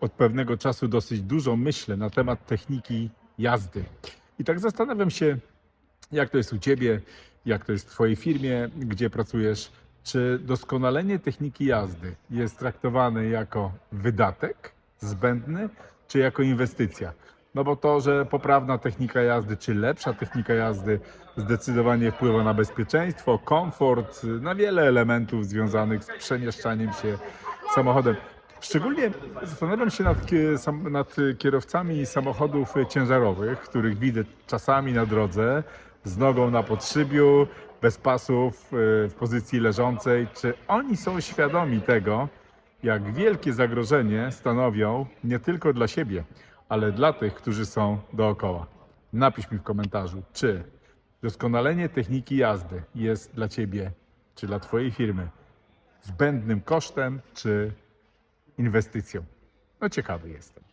od pewnego czasu dosyć dużo myślę na temat techniki jazdy. I tak zastanawiam się, jak to jest u Ciebie, jak to jest w Twojej firmie, gdzie pracujesz. Czy doskonalenie techniki jazdy jest traktowane jako wydatek zbędny, czy jako inwestycja? No bo to, że poprawna technika jazdy, czy lepsza technika jazdy zdecydowanie wpływa na bezpieczeństwo, komfort, na wiele elementów związanych z przemieszczaniem się samochodem. Szczególnie zastanawiam się nad, nad kierowcami samochodów ciężarowych, których widzę czasami na drodze z nogą na podszybiu, bez pasów, y, w pozycji leżącej. Czy oni są świadomi tego, jak wielkie zagrożenie stanowią nie tylko dla siebie, ale dla tych, którzy są dookoła? Napisz mi w komentarzu, czy doskonalenie techniki jazdy jest dla Ciebie, czy dla Twojej firmy zbędnym kosztem, czy inwestycją. No ciekawy jestem.